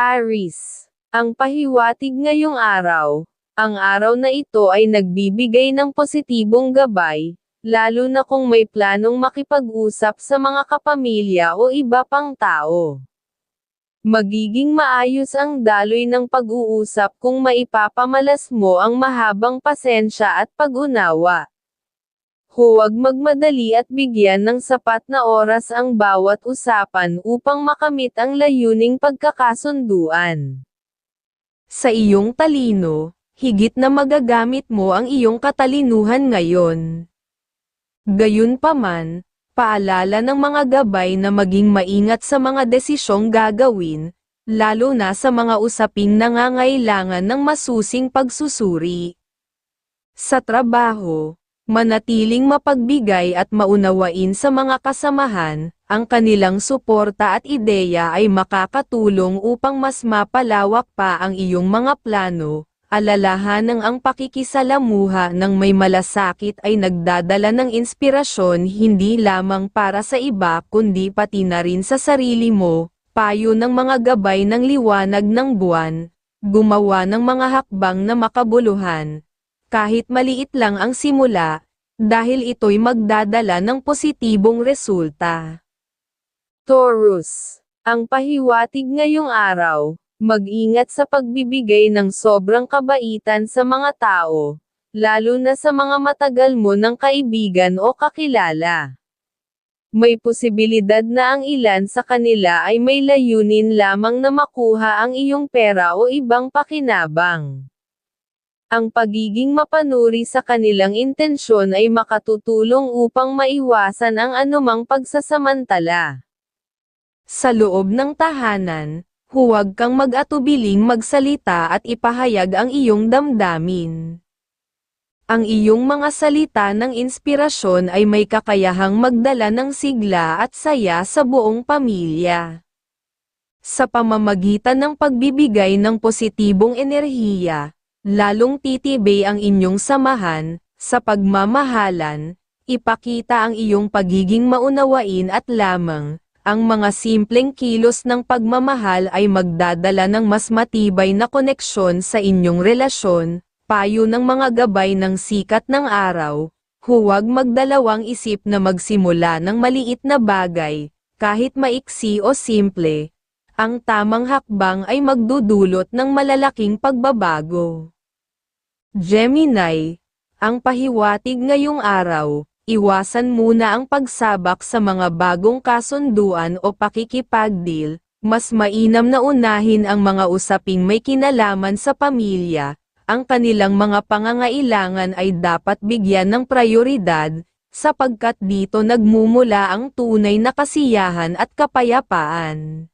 Aris. Ang pahiwatig ngayong araw. Ang araw na ito ay nagbibigay ng positibong gabay, lalo na kung may planong makipag-usap sa mga kapamilya o iba pang tao. Magiging maayos ang daloy ng pag-uusap kung maipapamalas mo ang mahabang pasensya at pag-unawa. Huwag magmadali at bigyan ng sapat na oras ang bawat usapan upang makamit ang layuning pagkakasunduan. Sa iyong talino, higit na magagamit mo ang iyong katalinuhan ngayon. Gayunpaman, paalala ng mga gabay na maging maingat sa mga desisyong gagawin, lalo na sa mga usaping nangangailangan ng masusing pagsusuri. Sa trabaho, manatiling mapagbigay at maunawain sa mga kasamahan, ang kanilang suporta at ideya ay makakatulong upang mas mapalawak pa ang iyong mga plano, alalahanang ang pakikisalamuha ng may malasakit ay nagdadala ng inspirasyon hindi lamang para sa iba kundi pati na rin sa sarili mo, payo ng mga gabay ng liwanag ng buwan, gumawa ng mga hakbang na makabuluhan. Kahit maliit lang ang simula, dahil ito'y magdadala ng positibong resulta. Taurus. Ang pahiwatig ngayong araw, mag-ingat sa pagbibigay ng sobrang kabaitan sa mga tao, lalo na sa mga matagal mo ng kaibigan o kakilala. May posibilidad na ang ilan sa kanila ay may layunin lamang na makuha ang iyong pera o ibang pakinabang. Ang pagiging mapanuri sa kanilang intensyon ay makatutulong upang maiwasan ang anumang pagsasamantala. Sa loob ng tahanan, huwag kang mag-atubiling magsalita at ipahayag ang iyong damdamin. Ang iyong mga salita ng inspirasyon ay may kakayahang magdala ng sigla at saya sa buong pamilya. Sa pamamagitan ng pagbibigay ng positibong enerhiya, lalong titibay ang inyong samahan, sa pagmamahalan, ipakita ang iyong pagiging maunawain at lamang, ang mga simpleng kilos ng pagmamahal ay magdadala ng mas matibay na koneksyon sa inyong relasyon, payo ng mga gabay ng sikat ng araw, huwag magdalawang isip na magsimula ng maliit na bagay, kahit maiksi o simple, ang tamang hakbang ay magdudulot ng malalaking pagbabago. Gemini, ang pahiwatig ngayong araw, iwasan muna ang pagsabak sa mga bagong kasunduan o pakikipagdeal, mas mainam na unahin ang mga usaping may kinalaman sa pamilya, ang kanilang mga pangangailangan ay dapat bigyan ng prioridad, sapagkat dito nagmumula ang tunay na kasiyahan at kapayapaan.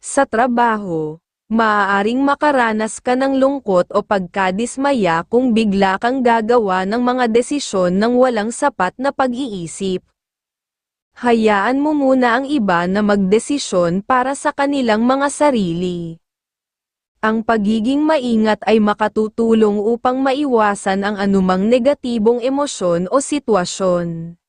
Sa trabaho, maaaring makaranas ka ng lungkot o pagkadismaya kung bigla kang gagawa ng mga desisyon ng walang sapat na pag-iisip. Hayaan mo muna ang iba na magdesisyon para sa kanilang mga sarili. Ang pagiging maingat ay makatutulong upang maiwasan ang anumang negatibong emosyon o sitwasyon.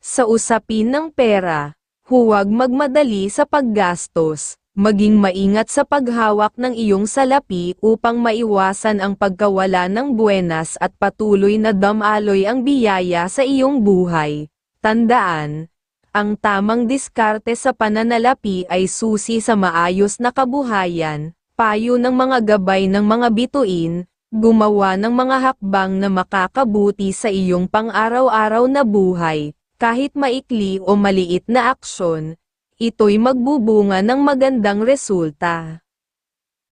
Sa usapin ng pera, Huwag magmadali sa paggastos, maging maingat sa paghawak ng iyong salapi upang maiwasan ang pagkawala ng buenas at patuloy na damaloy ang biyaya sa iyong buhay. Tandaan, ang tamang diskarte sa pananalapi ay susi sa maayos na kabuhayan, payo ng mga gabay ng mga bituin, gumawa ng mga hakbang na makakabuti sa iyong pang-araw-araw na buhay, kahit maikli o maliit na aksyon, ito'y magbubunga ng magandang resulta.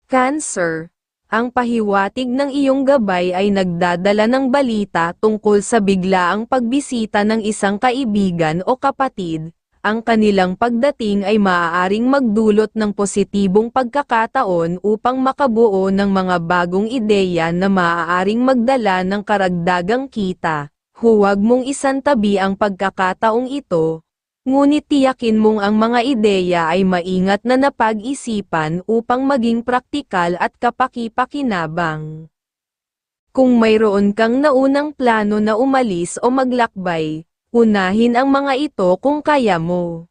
Cancer Ang pahiwatig ng iyong gabay ay nagdadala ng balita tungkol sa biglaang pagbisita ng isang kaibigan o kapatid, ang kanilang pagdating ay maaaring magdulot ng positibong pagkakataon upang makabuo ng mga bagong ideya na maaaring magdala ng karagdagang kita, Huwag mong isantabi ang pagkakataong ito, ngunit tiyakin mong ang mga ideya ay maingat na napag-isipan upang maging praktikal at kapaki-pakinabang. Kung mayroon kang naunang plano na umalis o maglakbay, unahin ang mga ito kung kaya mo.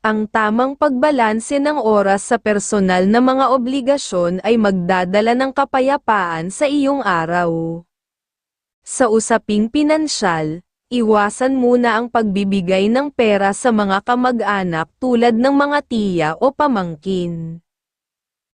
Ang tamang pagbalanse ng oras sa personal na mga obligasyon ay magdadala ng kapayapaan sa iyong araw. Sa usaping pinansyal, iwasan muna ang pagbibigay ng pera sa mga kamag-anak tulad ng mga tiya o pamangkin.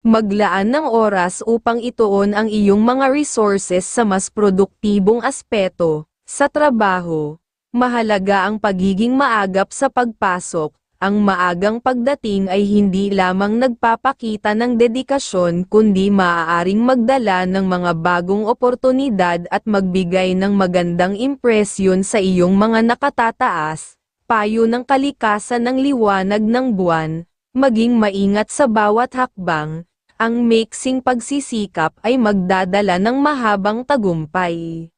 Maglaan ng oras upang ituon ang iyong mga resources sa mas produktibong aspeto, sa trabaho. Mahalaga ang pagiging maagap sa pagpasok, ang maagang pagdating ay hindi lamang nagpapakita ng dedikasyon kundi maaaring magdala ng mga bagong oportunidad at magbigay ng magandang impresyon sa iyong mga nakatataas, payo ng kalikasan ng liwanag ng buwan, maging maingat sa bawat hakbang, ang mixing pagsisikap ay magdadala ng mahabang tagumpay.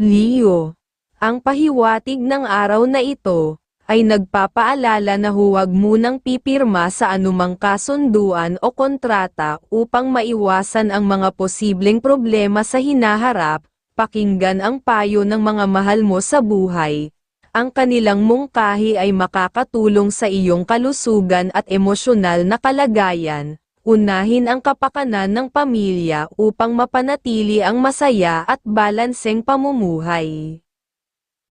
Leo, ang pahiwatig ng araw na ito, ay nagpapaalala na huwag munang pipirma sa anumang kasunduan o kontrata upang maiwasan ang mga posibleng problema sa hinaharap, pakinggan ang payo ng mga mahal mo sa buhay. Ang kanilang mungkahi ay makakatulong sa iyong kalusugan at emosyonal na kalagayan. Unahin ang kapakanan ng pamilya upang mapanatili ang masaya at balanseng pamumuhay.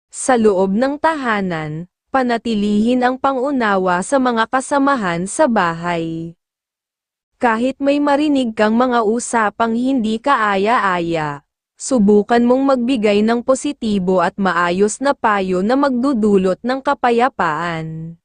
Sa loob ng tahanan, panatilihin ang pangunawa sa mga kasamahan sa bahay. Kahit may marinig kang mga usapang hindi kaaya-aya, subukan mong magbigay ng positibo at maayos na payo na magdudulot ng kapayapaan.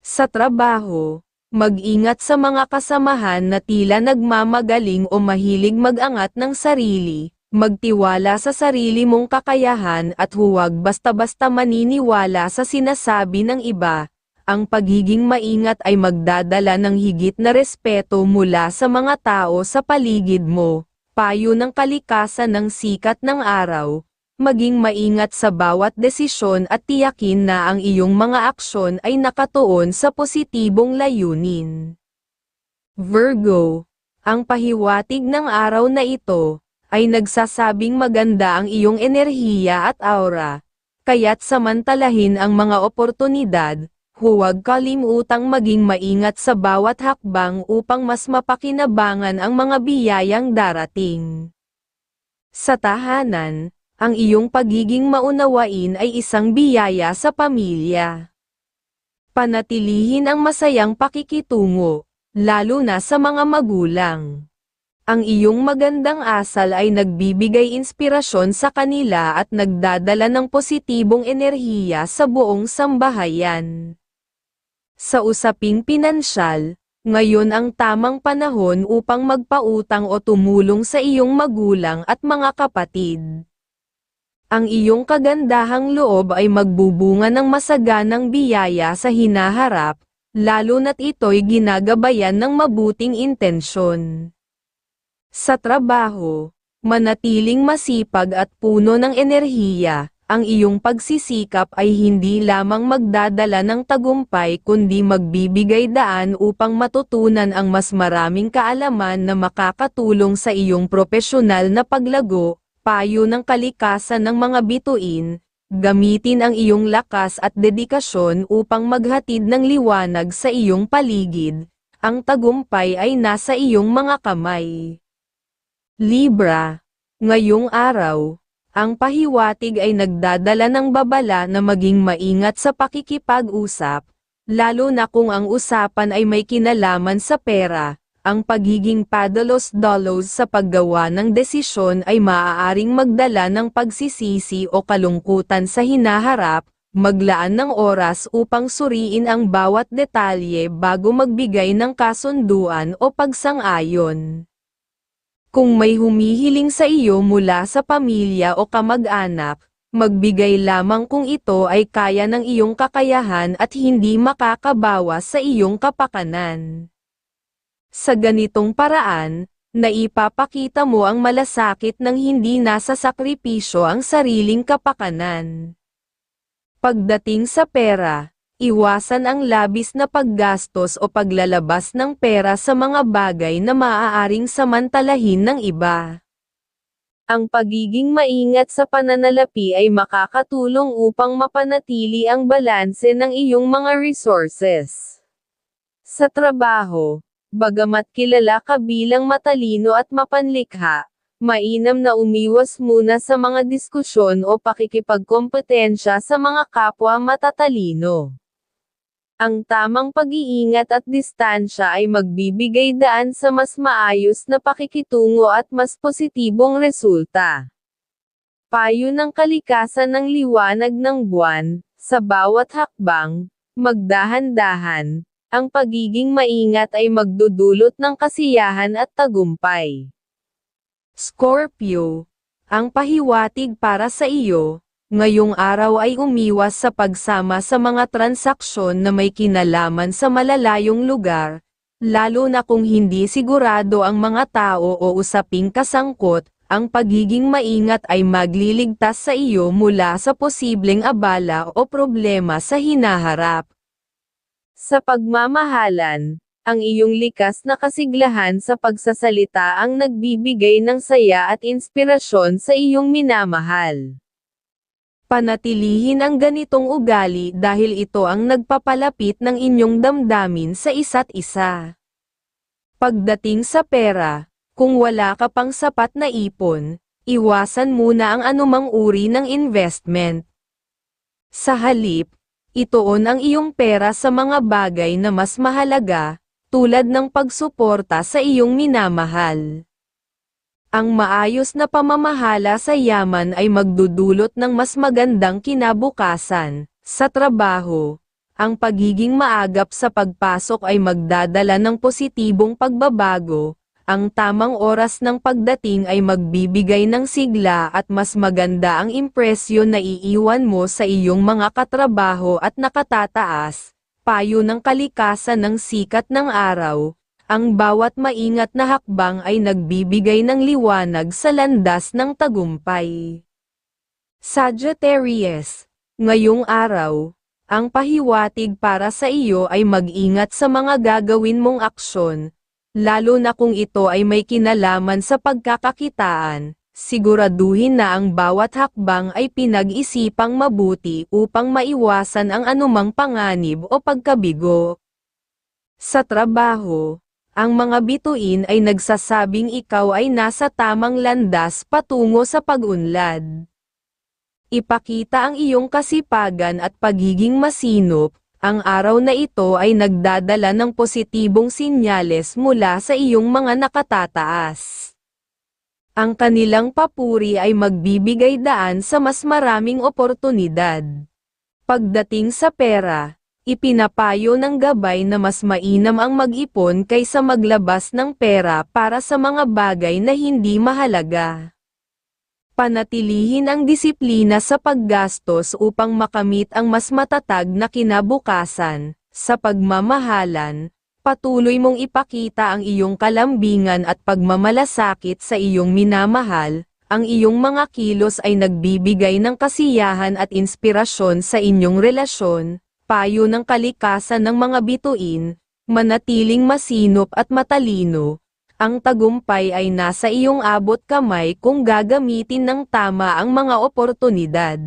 Sa trabaho, mag-ingat sa mga kasamahan na tila nagmamagaling o mahilig mag-angat ng sarili, Magtiwala sa sarili mong kakayahan at huwag basta-basta maniniwala sa sinasabi ng iba. Ang pagiging maingat ay magdadala ng higit na respeto mula sa mga tao sa paligid mo. Payo ng kalikasan ng sikat ng araw. Maging maingat sa bawat desisyon at tiyakin na ang iyong mga aksyon ay nakatuon sa positibong layunin. Virgo, ang pahiwatig ng araw na ito, ay nagsasabing maganda ang iyong enerhiya at aura. Kaya't samantalahin ang mga oportunidad, huwag kalimutang maging maingat sa bawat hakbang upang mas mapakinabangan ang mga biyayang darating. Sa tahanan, ang iyong pagiging maunawain ay isang biyaya sa pamilya. Panatilihin ang masayang pakikitungo, lalo na sa mga magulang. Ang iyong magandang asal ay nagbibigay inspirasyon sa kanila at nagdadala ng positibong enerhiya sa buong sambahayan. Sa usaping pinansyal, ngayon ang tamang panahon upang magpautang o tumulong sa iyong magulang at mga kapatid. Ang iyong kagandahang loob ay magbubunga ng masaganang biyaya sa hinaharap, lalo na't ito'y ginagabayan ng mabuting intensyon. Sa trabaho, manatiling masipag at puno ng enerhiya, ang iyong pagsisikap ay hindi lamang magdadala ng tagumpay kundi magbibigay daan upang matutunan ang mas maraming kaalaman na makakatulong sa iyong propesyonal na paglago, payo ng kalikasan ng mga bituin, gamitin ang iyong lakas at dedikasyon upang maghatid ng liwanag sa iyong paligid, ang tagumpay ay nasa iyong mga kamay. Libra, ngayong araw, ang pahiwatig ay nagdadala ng babala na maging maingat sa pakikipag-usap, lalo na kung ang usapan ay may kinalaman sa pera. Ang pagiging padalos-dalos sa paggawa ng desisyon ay maaaring magdala ng pagsisisi o kalungkutan sa hinaharap, maglaan ng oras upang suriin ang bawat detalye bago magbigay ng kasunduan o pagsang-ayon. Kung may humihiling sa iyo mula sa pamilya o kamag-anak, magbigay lamang kung ito ay kaya ng iyong kakayahan at hindi makakabawas sa iyong kapakanan. Sa ganitong paraan, naipapakita mo ang malasakit ng hindi nasa sakripisyo ang sariling kapakanan. Pagdating sa pera, Iwasan ang labis na paggastos o paglalabas ng pera sa mga bagay na maaaring samantalahin ng iba. Ang pagiging maingat sa pananalapi ay makakatulong upang mapanatili ang balanse ng iyong mga resources. Sa trabaho, bagamat kilala ka bilang matalino at mapanlikha, mainam na umiwas muna sa mga diskusyon o pakikipagkompetensya sa mga kapwa matatalino. Ang tamang pag-iingat at distansya ay magbibigay daan sa mas maayos na pakikitungo at mas positibong resulta. Payo ng kalikasan ng liwanag ng buwan, sa bawat hakbang, magdahan-dahan, ang pagiging maingat ay magdudulot ng kasiyahan at tagumpay. Scorpio, ang pahiwatig para sa iyo, ngayong araw ay umiwas sa pagsama sa mga transaksyon na may kinalaman sa malalayong lugar, lalo na kung hindi sigurado ang mga tao o usaping kasangkot, ang pagiging maingat ay magliligtas sa iyo mula sa posibleng abala o problema sa hinaharap. Sa pagmamahalan, ang iyong likas na kasiglahan sa pagsasalita ang nagbibigay ng saya at inspirasyon sa iyong minamahal. Panatilihin ang ganitong ugali dahil ito ang nagpapalapit ng inyong damdamin sa isa't isa. Pagdating sa pera, kung wala ka pang sapat na ipon, iwasan muna ang anumang uri ng investment. Sa halip, ituon ang iyong pera sa mga bagay na mas mahalaga, tulad ng pagsuporta sa iyong minamahal. Ang maayos na pamamahala sa yaman ay magdudulot ng mas magandang kinabukasan. Sa trabaho, ang pagiging maagap sa pagpasok ay magdadala ng positibong pagbabago. Ang tamang oras ng pagdating ay magbibigay ng sigla at mas maganda ang impresyon na iiwan mo sa iyong mga katrabaho at nakatataas. Payo ng kalikasan ng sikat ng araw, ang bawat maingat na hakbang ay nagbibigay ng liwanag sa landas ng tagumpay. Sagittarius, ngayong araw, ang pahiwatig para sa iyo ay mag-ingat sa mga gagawin mong aksyon, lalo na kung ito ay may kinalaman sa pagkakakitaan, siguraduhin na ang bawat hakbang ay pinag-isipang mabuti upang maiwasan ang anumang panganib o pagkabigo. Sa trabaho, ang mga bituin ay nagsasabing ikaw ay nasa tamang landas patungo sa pag-unlad. Ipakita ang iyong kasipagan at pagiging masinop, ang araw na ito ay nagdadala ng positibong sinyales mula sa iyong mga nakatataas. Ang kanilang papuri ay magbibigay daan sa mas maraming oportunidad. Pagdating sa pera, Ipinapayo ng gabay na mas mainam ang mag-ipon kaysa maglabas ng pera para sa mga bagay na hindi mahalaga. Panatilihin ang disiplina sa paggastos upang makamit ang mas matatag na kinabukasan. Sa pagmamahalan, patuloy mong ipakita ang iyong kalambingan at pagmamalasakit sa iyong minamahal, ang iyong mga kilos ay nagbibigay ng kasiyahan at inspirasyon sa inyong relasyon, payo ng kalikasan ng mga bituin, manatiling masinop at matalino, ang tagumpay ay nasa iyong abot kamay kung gagamitin ng tama ang mga oportunidad.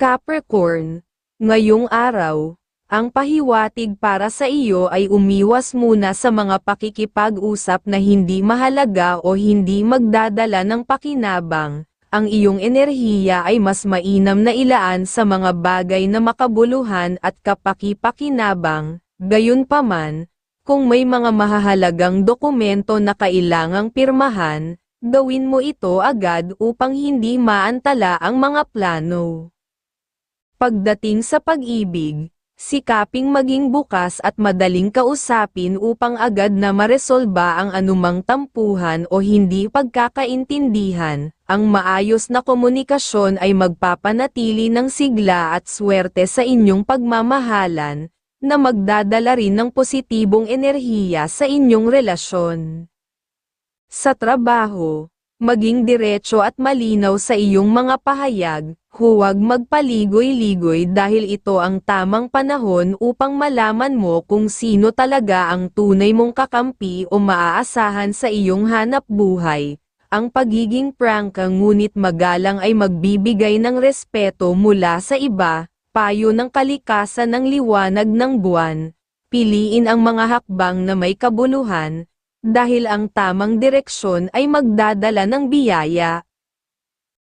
Capricorn, ngayong araw, ang pahiwatig para sa iyo ay umiwas muna sa mga pakikipag-usap na hindi mahalaga o hindi magdadala ng pakinabang, ang iyong enerhiya ay mas mainam na ilaan sa mga bagay na makabuluhan at kapaki-pakinabang, gayunpaman, kung may mga mahahalagang dokumento na kailangang pirmahan, gawin mo ito agad upang hindi maantala ang mga plano. Pagdating sa pag-ibig, Sikaping maging bukas at madaling kausapin upang agad na maresolba ang anumang tampuhan o hindi pagkakaintindihan. Ang maayos na komunikasyon ay magpapanatili ng sigla at swerte sa inyong pagmamahalan, na magdadala rin ng positibong enerhiya sa inyong relasyon. Sa trabaho, maging diretso at malinaw sa iyong mga pahayag, huwag magpaligoy-ligoy dahil ito ang tamang panahon upang malaman mo kung sino talaga ang tunay mong kakampi o maaasahan sa iyong hanap buhay. Ang pagiging prangka ngunit magalang ay magbibigay ng respeto mula sa iba, payo ng kalikasan ng liwanag ng buwan. Piliin ang mga hakbang na may kabuluhan, dahil ang tamang direksyon ay magdadala ng biyaya.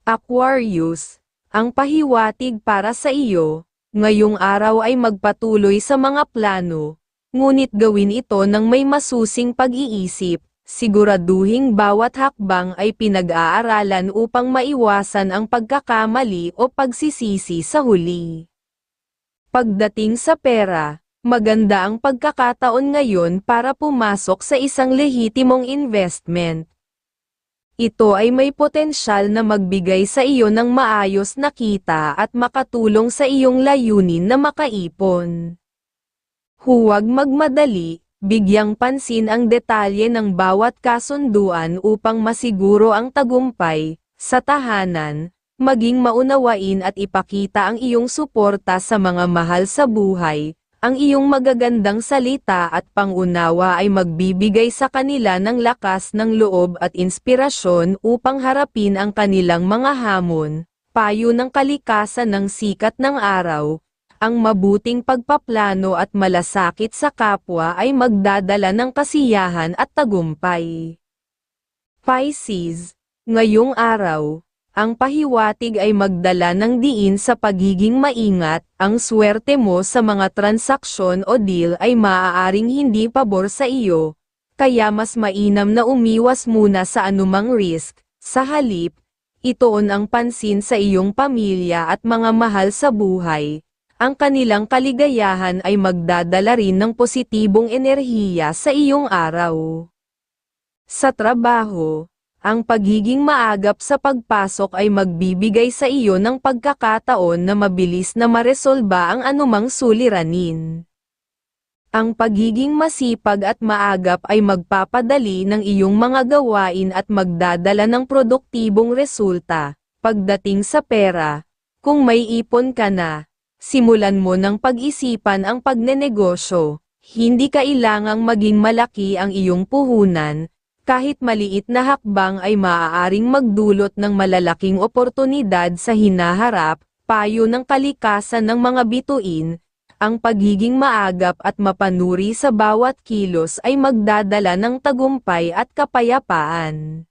Aquarius, ang pahiwatig para sa iyo, ngayong araw ay magpatuloy sa mga plano, ngunit gawin ito ng may masusing pag-iisip, siguraduhing bawat hakbang ay pinag-aaralan upang maiwasan ang pagkakamali o pagsisisi sa huli. Pagdating sa pera, maganda ang pagkakataon ngayon para pumasok sa isang lehitimong investment. Ito ay may potensyal na magbigay sa iyo ng maayos na kita at makatulong sa iyong layunin na makaipon. Huwag magmadali, bigyang pansin ang detalye ng bawat kasunduan upang masiguro ang tagumpay, sa tahanan, maging maunawain at ipakita ang iyong suporta sa mga mahal sa buhay, ang iyong magagandang salita at pangunawa ay magbibigay sa kanila ng lakas ng loob at inspirasyon upang harapin ang kanilang mga hamon, payo ng kalikasan ng sikat ng araw, ang mabuting pagpaplano at malasakit sa kapwa ay magdadala ng kasiyahan at tagumpay. Pisces, ngayong araw, ang pahiwatig ay magdala ng diin sa pagiging maingat, ang swerte mo sa mga transaksyon o deal ay maaaring hindi pabor sa iyo, kaya mas mainam na umiwas muna sa anumang risk, sa halip, itoon ang pansin sa iyong pamilya at mga mahal sa buhay, ang kanilang kaligayahan ay magdadala rin ng positibong enerhiya sa iyong araw. Sa trabaho, ang pagiging maagap sa pagpasok ay magbibigay sa iyo ng pagkakataon na mabilis na maresolba ang anumang suliranin. Ang pagiging masipag at maagap ay magpapadali ng iyong mga gawain at magdadala ng produktibong resulta. Pagdating sa pera, kung may ipon ka na, simulan mo ng pag-isipan ang pagnenegosyo. Hindi kailangang maging malaki ang iyong puhunan, kahit maliit na hakbang ay maaaring magdulot ng malalaking oportunidad sa hinaharap, payo ng kalikasan ng mga bituin, ang pagiging maagap at mapanuri sa bawat kilos ay magdadala ng tagumpay at kapayapaan.